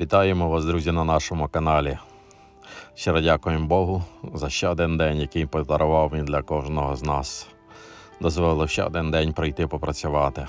Вітаємо вас, друзі, на нашому каналі. Щиро дякуємо Богу за ще один день, який подарував він для кожного з нас. Дозволив ще один день прийти попрацювати.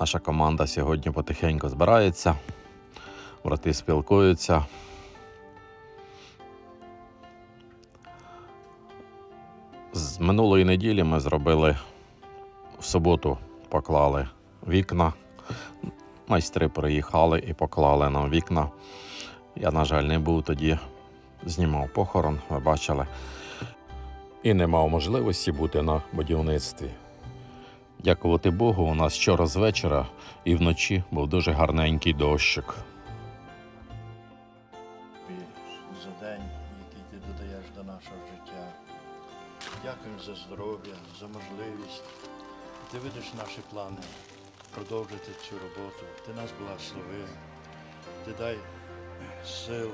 Наша команда сьогодні потихеньку збирається, брати спілкуються. З минулої неділі ми зробили в суботу, поклали вікна. Майстри приїхали і поклали нам вікна. Я, на жаль, не був тоді, знімав похорон, ви бачили. І не мав можливості бути на будівництві. Дякувати Богу, у нас вчора з вечора і вночі був дуже гарненький дощик. за день, який ти додаєш до нашого життя. Дякуємо за здоров'я, за можливість. Ти видиш наші плани продовжити цю роботу. Ти нас благослови. Ти дай сил,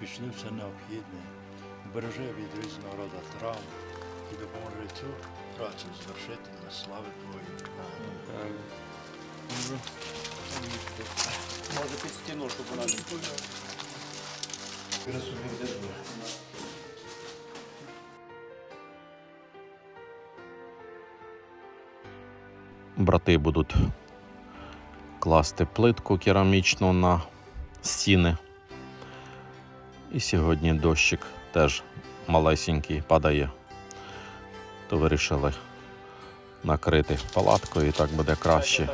пішли все необхідне, бережи від різного роду травм і допоможи цю працю звершити для слави. Амінь. Може під стіну, щоб вона не Брати будуть класти плитку керамічну на стіни. І сьогодні дощик теж малесенький падає. То вирішили накрити палаткою і так буде краще,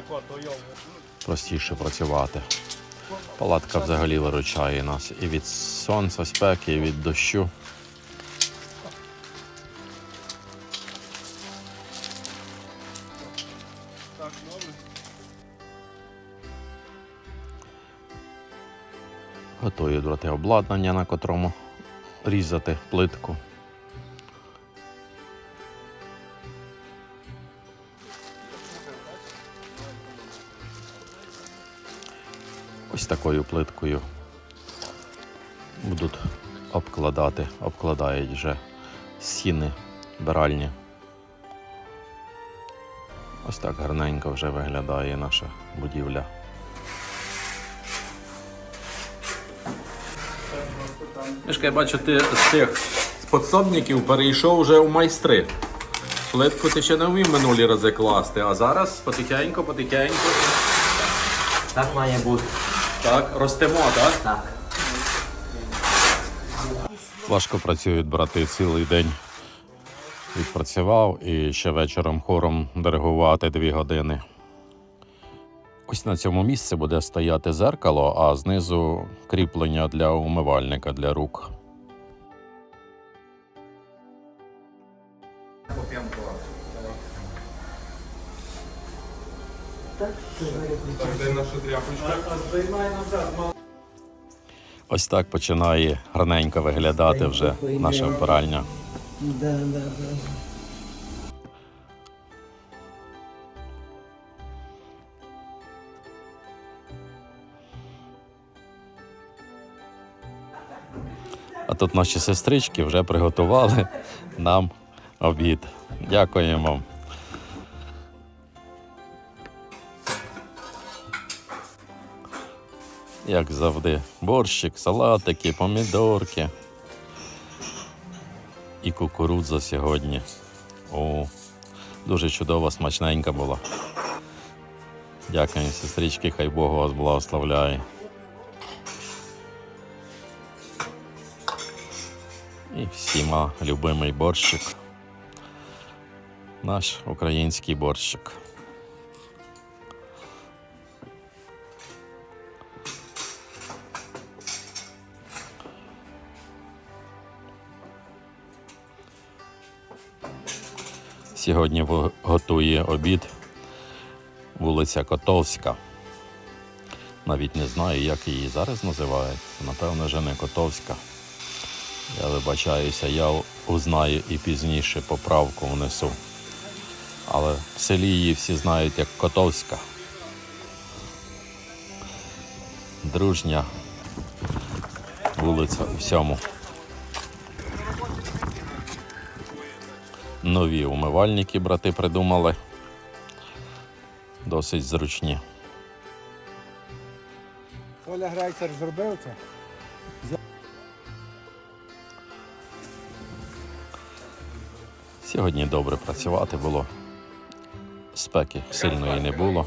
простіше працювати. Палатка взагалі виручає нас і від сонця, спеки, і від дощу. Готові брати обладнання, на котрому різати плитку. Ось такою плиткою будуть обкладати, обкладають вже стіни биральні. Ось так гарненько вже виглядає наша будівля. Мішка, я бачу, ти з тих з подсобників перейшов вже у майстри. Плитку ти ще не вмів минулі рази класти, а зараз потихеньку, потихеньку. Так має бути. Так, ростемо, так? Так. Важко працюють брати цілий день. Відпрацював і ще вечором хором диригувати дві години. Ось на цьому місці буде стояти зеркало, а знизу кріплення для умивальника для рук. Ось так починає гарненько виглядати вже наша вбиральня. Да, да, да. Тут наші сестрички вже приготували нам обід. Дякуємо. Як завжди, борщик, салатики, помідорки. І кукурудза сьогодні. О, дуже чудова, смачненька була. Дякую, сестрички, хай Бог вас благословляє. І всіма любимий борщик. Наш український борщик. Сьогодні готує обід вулиця Котовська. Навіть не знаю, як її зараз називають. Напевно, вже не Котовська. Я вибачаюся, я узнаю і пізніше поправку внесу. Але в селі її всі знають як Котовська. Дружня вулиця у всьому. Нові умивальники брати придумали. Досить зручні. Толя Грайцер зробив це. Сьогодні добре працювати було. Спеки сильної не було.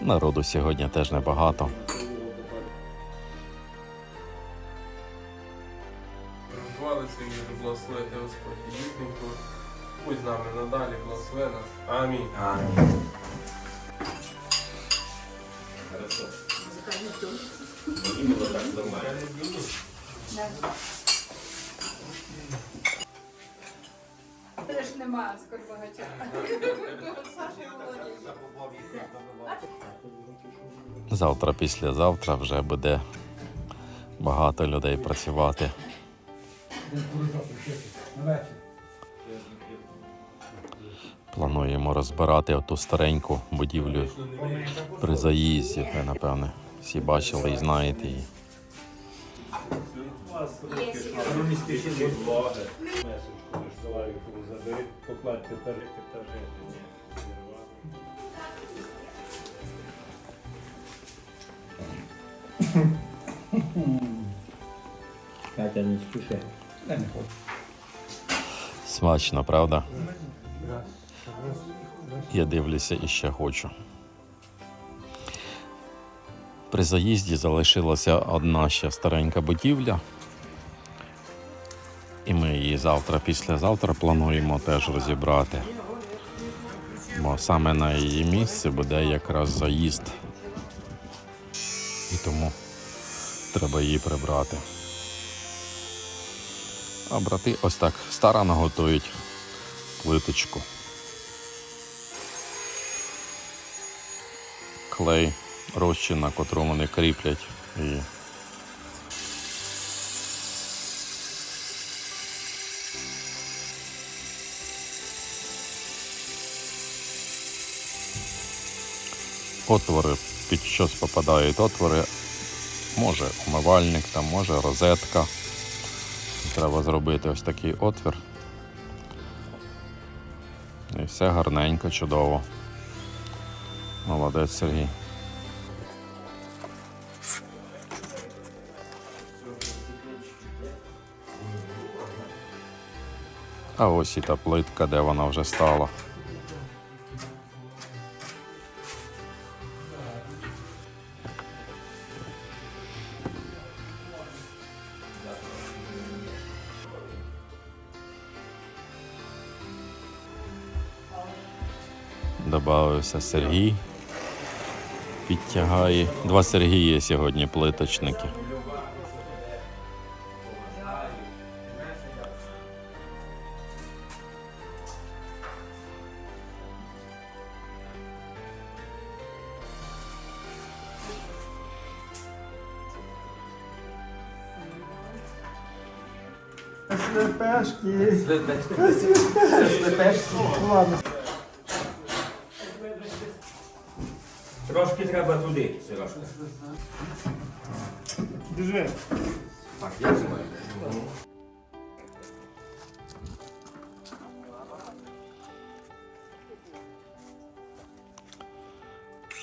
Народу сьогодні теж небагато. Приготувалися і благословити Господь їхненько. Будь з нами надалі, благослови нас. Амінь. Теж нема скорбогача. Саша Володів. Завтра, післязавтра вже буде багато людей працювати. Плануємо розбирати оту стареньку будівлю при заїзді. Ви, напевне, всі бачили і знаєте її. Покладьте тарифи та Катя, не спіши. Смачно, правда? Я дивлюся і ще хочу. При заїзді залишилася одна ще старенька будівля. Завтра, післязавтра плануємо теж розібрати. Бо саме на її місці буде якраз заїзд. І тому треба її прибрати. А брати ось так старано готують плиточку. Клей, розчин, на котрому вони кріплять і отвори, під щось попадають отвори. Може умивальник, там, може розетка. Треба зробити ось такий отвір. І все гарненько, чудово. Молодець Сергій. А ось і та плитка, де вона вже стала. Добавився Сергій. Підтягає. Два Сергії сьогодні плиточники. СВПшки. СВПшки. Ладно. Трошки треба туди, Сережка. Держи. Так, я знімаю.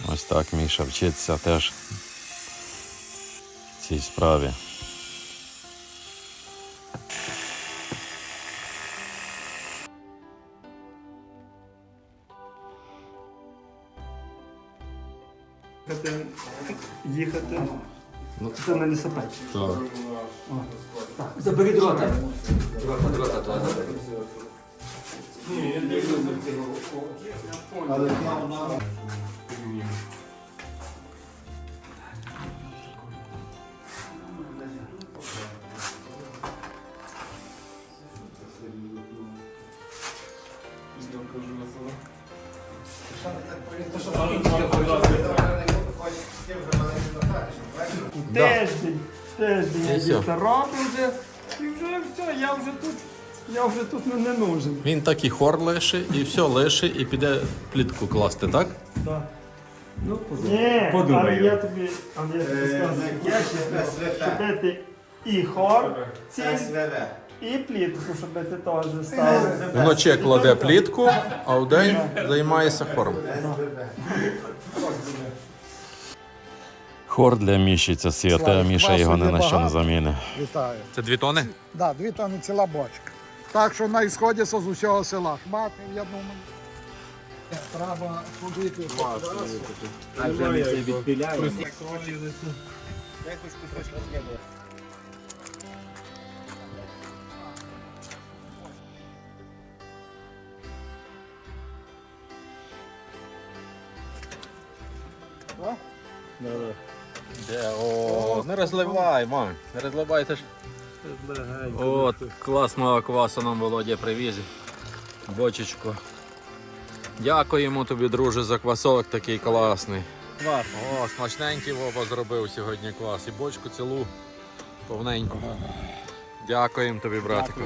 Ось так Міша вчиться теж цій справі. Їхати. Їхати. Це на лісопед. Так. Забери дрота. Дрота, дрота, дрота. Тиждень. Тиждень я І вже. І вже все, я вже тут. Я вже тут не, не нужен. Він так і хор лише, і все лише, і піде плітку класти, так? Да. Ну, Ні, але я тобі, але я тобі скажу, як я ще і хор цей, І плітку, щоб ти теж ставив. Вночі кладе плітку, а вдень займається хором. Хор для Міші це святе, а Міша його ні на що не замінить. Вітаю. Це дві тони? Да, дві тони ціла бочка. Так що на ісході з усього села. Хмати, я думаю. Треба ходити. А вже ми це відпіляємо. Де? О, не розливай, мам, не розливай, ти ж. От, класного квасу нам Володя привіз. Бочечку. Дякуємо тобі, друже, за квасок такий класний. Квас. О, смачненький Вова зробив сьогодні квас. І бочку цілу повненьку. Дякуємо тобі, братику.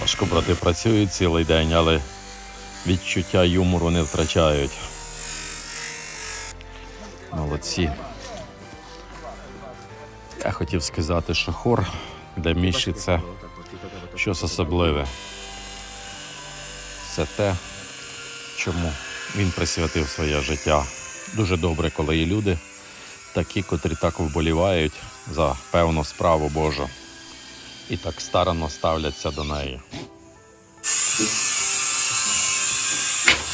Важко брати працюють цілий день, але відчуття юмору не втрачають. Молодці. Я хотів сказати, що хор для Міші це щось особливе. Це те, чому він присвятив своє життя. Дуже добре, коли є люди, такі, котрі так вболівають за певну справу Божу і так старанно ставляться до неї.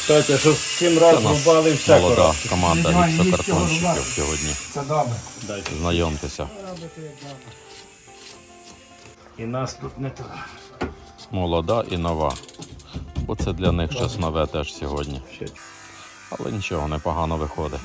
Кстати, щоб сім разів рубали все молода команда гіпсокартонщиків сьогодні. Це добре. Знайомтеся. І нас тут не то. молода і нова. Бо це для них щось нове теж сьогодні. Але нічого, непогано виходить.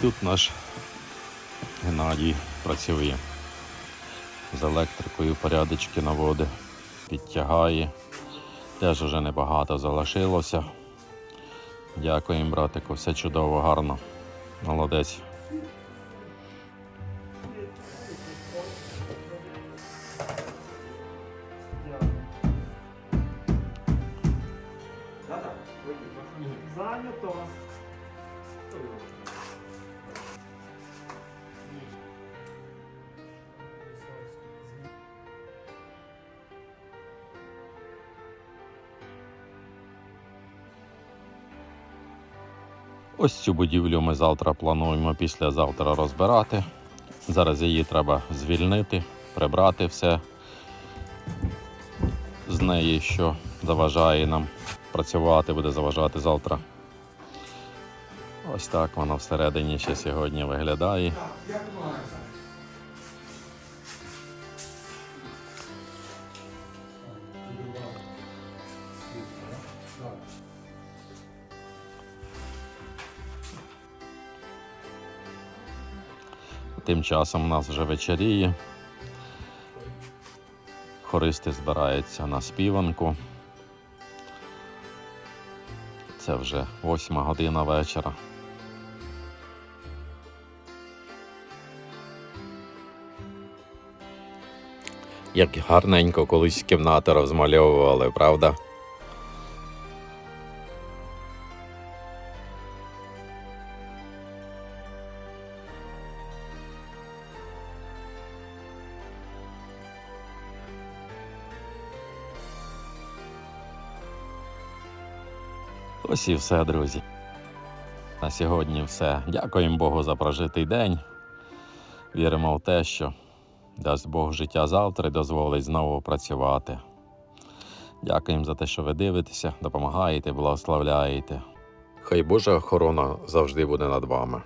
Тут наш Геннадій працює з електрикою порядочки наводить, підтягає. Теж вже небагато залишилося. Дякуємо, братику, все чудово, гарно. Молодець. Зайнято. Ось цю будівлю ми завтра плануємо післязавтра розбирати. Зараз її треба звільнити, прибрати все з неї, що заважає нам працювати, буде заважати завтра. Ось так воно всередині ще сьогодні виглядає. Тим часом у нас вже вечеріє. Хористи збираються на співанку. Це вже восьма година вечора. Як гарненько колись кімнати розмальовували, правда? Ось і все, друзі. На сьогодні все. Дякуємо Богу за прожитий день. Віримо в те, що дасть Бог життя завтра і дозволить знову працювати. Дякуємо за те, що ви дивитеся, допомагаєте, благословляєте. Хай Божа охорона завжди буде над вами.